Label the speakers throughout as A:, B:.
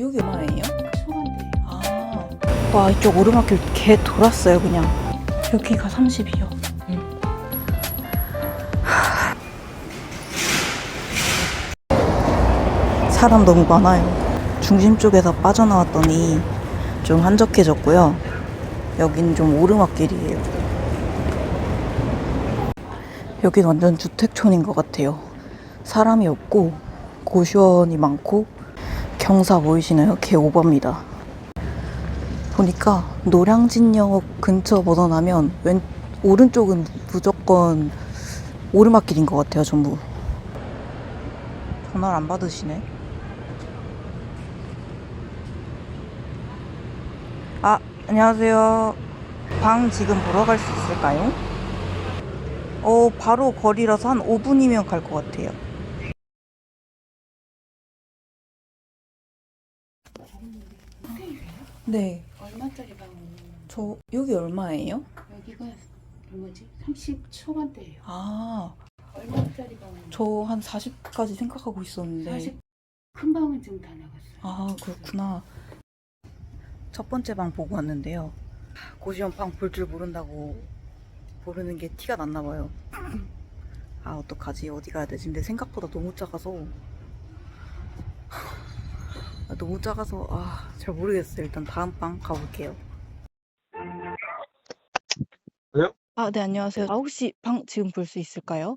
A: 여기 얼마예요?
B: 초반대
A: 아, 와 이쪽 오르막길 개 돌았어요 그냥. 여기가 30이요. 사람 너무 많아요. 중심 쪽에서 빠져나왔더니 좀 한적해졌고요. 여긴 좀 오르막길이에요. 여긴 완전 주택촌인 것 같아요. 사람이 없고 고시원이 많고 경사 보이시나요? 개 오버입니다. 보니까 노량진역 근처 벗어나면 왼 오른쪽은 무조건 오르막길인 것 같아요 전부 전화를 안 받으시네 아 안녕하세요 방 지금 보러 갈 수 있을까요? 어 바로 거리라서 한 5분이면 갈 것 같아요 네
B: 얼마짜리 방은
A: 저 여기 얼마예요?
B: 여기가 뭐지 30 초반대예요
A: 아,
B: 얼마짜리 방은
A: 저한 40까지 생각하고 있었는데.
B: 40. 큰 방은 지금 다 나갔어요
A: 아, 그렇구나. 첫 번째 방 보고 왔는데요. 고시원 방 볼 줄 모른다고 모르는 게 티가 났나 봐요. 아, 어떡하지? 어디 가야 되지? 근데 생각보다 너무 작아서. 아, 너무 작아서, 아, 잘 모르겠어요. 일단 다음 방 가볼게요.
C: 왜요?
A: 아, 네, 안녕하세요. 아, 혹시 방 지금 볼 수 있을까요?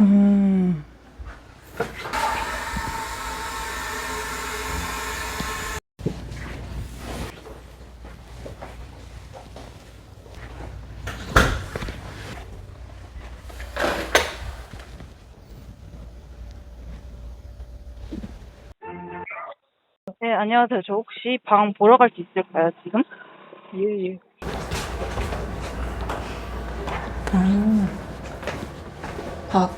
A: 음. 네, 안녕하세요. 저 혹시 방 보러 갈 수 있을까요, 지금?
C: 예, 예.
A: 음. 아,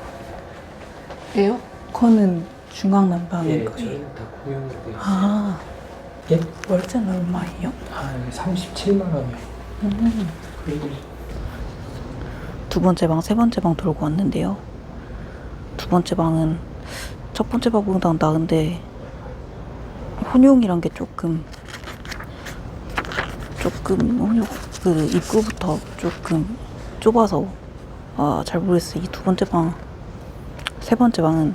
A: 에어컨은 중앙 난방인가요?
C: 저희는 다 고용이 되어 있어요.
A: 아,
C: 예?
A: 월세는 얼마예요?
C: 한 37만 원이요.
A: 음.
C: 그리고
A: 두 번째 방, 세 번째 방 돌고 왔는데요. 두 번째 방은 첫 번째 방보다 나은데 혼용이란 게 조금 조금 혼용 그 입구부터 조금 좁아서 아 잘 모르겠어요. 이 두 번째 방, 세 번째 방은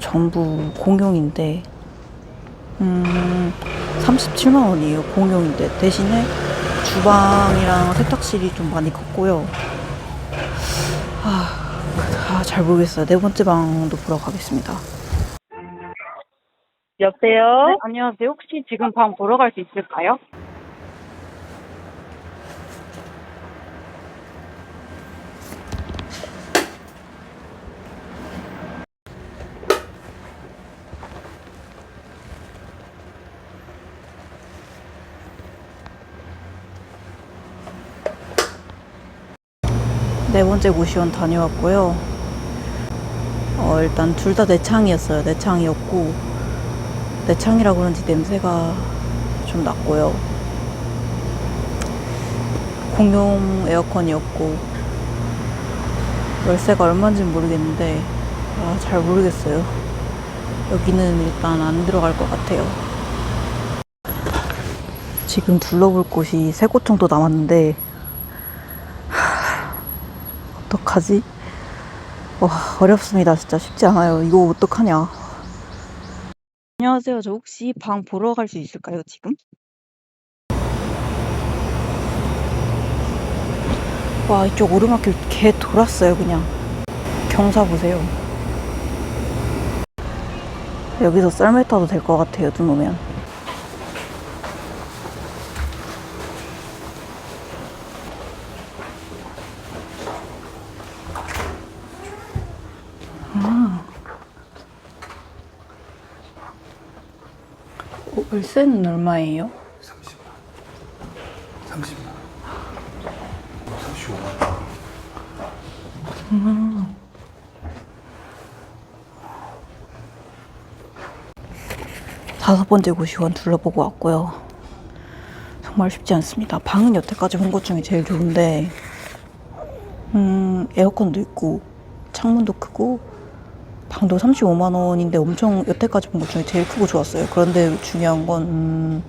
A: 전부 공용인데 음 37만 원이에요. 공용인데 대신에 주방이랑 세탁실이 좀 많이 컸고요. 아, 잘 모르겠어요. 네 번째 방도 보러 가겠습니다.
D: 여보세요?
A: 네, 안녕하세요. 혹시 지금 방 보러 갈 수 있을까요? 네 번째 고시원 다녀왔고요. 어, 일단 둘 다 내창이었어요. 내창이었고, 내 창이라 그런지 냄새가 좀 났고요. 공용 에어컨이었고, 월세가 얼마인지 모르겠는데, 아, 잘 모르겠어요. 여기는 일단 안 들어갈 것 같아요. 지금 둘러볼 곳이 세 곳 정도 남았는데, 어떡하지? 와, 어렵습니다. 진짜 쉽지 않아요. 이거 어떡하냐. 안녕하세요. 저 혹시 방 보러 갈 수 있을까요, 지금? 와, 이쪽 오르막길 개 돌았어요, 그냥. 경사 보세요. 여기서 썰매 타도 될 것 같아요, 눈 오면. 어, 월세는 얼마예요?
C: 30만 원. 30만 원. 35만 원.
A: 다섯 번째 고시원 둘러보고 왔고요. 정말 쉽지 않습니다. 방은 여태까지 본 것 중에 제일 좋은데 음, 에어컨도 있고, 창문도 크고, 방도 35만 원인데 엄청 여태까지 본 것 중에 제일 크고 좋았어요. 그런데 중요한 건 음,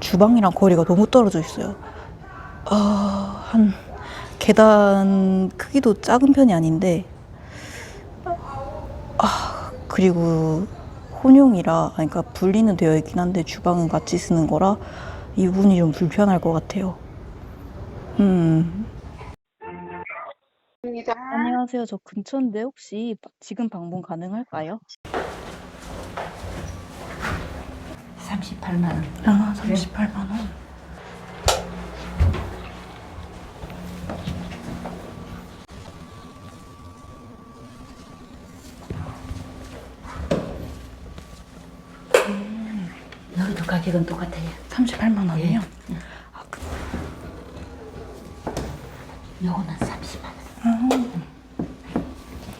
A: 주방이랑 거리가 너무 떨어져 있어요. 아, 한 계단 크기도 작은 편이 아닌데, 아, 그리고 혼용이라, 그러니까 분리는 되어 있긴 한데 주방은 같이 쓰는 거라 이 부분이 좀 불편할 것 같아요. 음. 안녕하세요. 저 근처인데 혹시 바- 지금 방문 가능할까요?
B: 38만 원.
A: 아, 38만 원.
B: 여기도 가격은 똑같아요.
A: 38만 원이요? 아, 그,
B: 요거는 30만 원.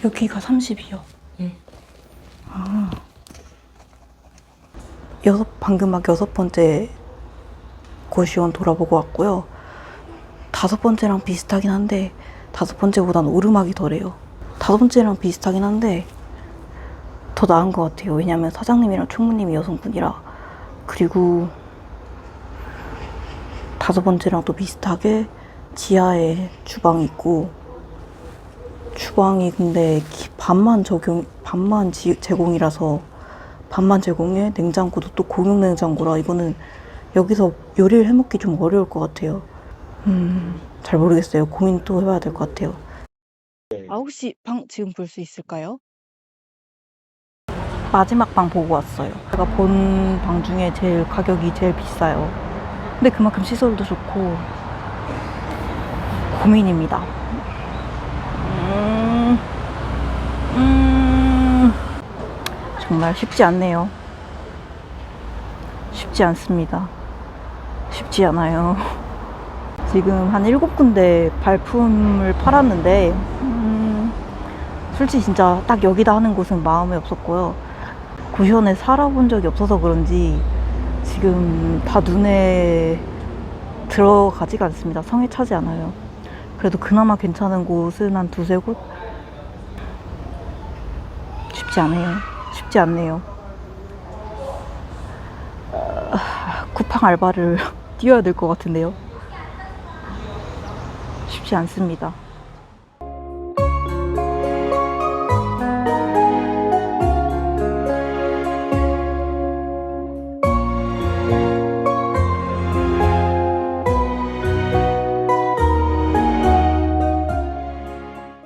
A: 여기가 30이요.
B: 예.
A: 아. 여섯, 방금 막 여섯 번째 고시원 돌아보고 왔고요. 다섯 번째랑 비슷하긴 한데, 다섯 번째보단 오르막이 덜해요. 다섯 번째랑 비슷하긴 한데, 더 나은 것 같아요. 왜냐면 사장님이랑 총무님이 여성분이라. 그리고, 다섯 번째랑 또 비슷하게 지하에 주방이 있고, 주방이 근데 기- 반만 적용, 반만 지- 제공이라서 반만 제공에 냉장고도 또 공용 냉장고라 이거는 여기서 요리를 해먹기 좀 어려울 것 같아요. 음, 잘 모르겠어요. 고민 또 해봐야 될 것 같아요. 아, 혹시 방 지금 볼 수 있을까요? 마지막 방 보고 왔어요. 제가 본 방 중에 제일 가격이 제일 비싸요. 근데 그만큼 시설도 좋고 고민입니다. 음, 음, 정말 쉽지 않네요. 쉽지 않습니다. 쉽지 않아요. 지금 한 일곱 군데 발품을 팔았는데, 음, 솔직히 진짜 딱 여기다 하는 곳은 마음에 없었고요. 고시원에 살아본 적이 없어서 그런지 지금 다 눈에 들어가지가 않습니다. 성에 차지 않아요. 그래도 그나마 괜찮은 곳은 한 두세 곳? 쉽지 않아요. 쉽지 않네요. 아, 쿠팡 알바를 뛰어야 될 것 같은데요. 쉽지 않습니다.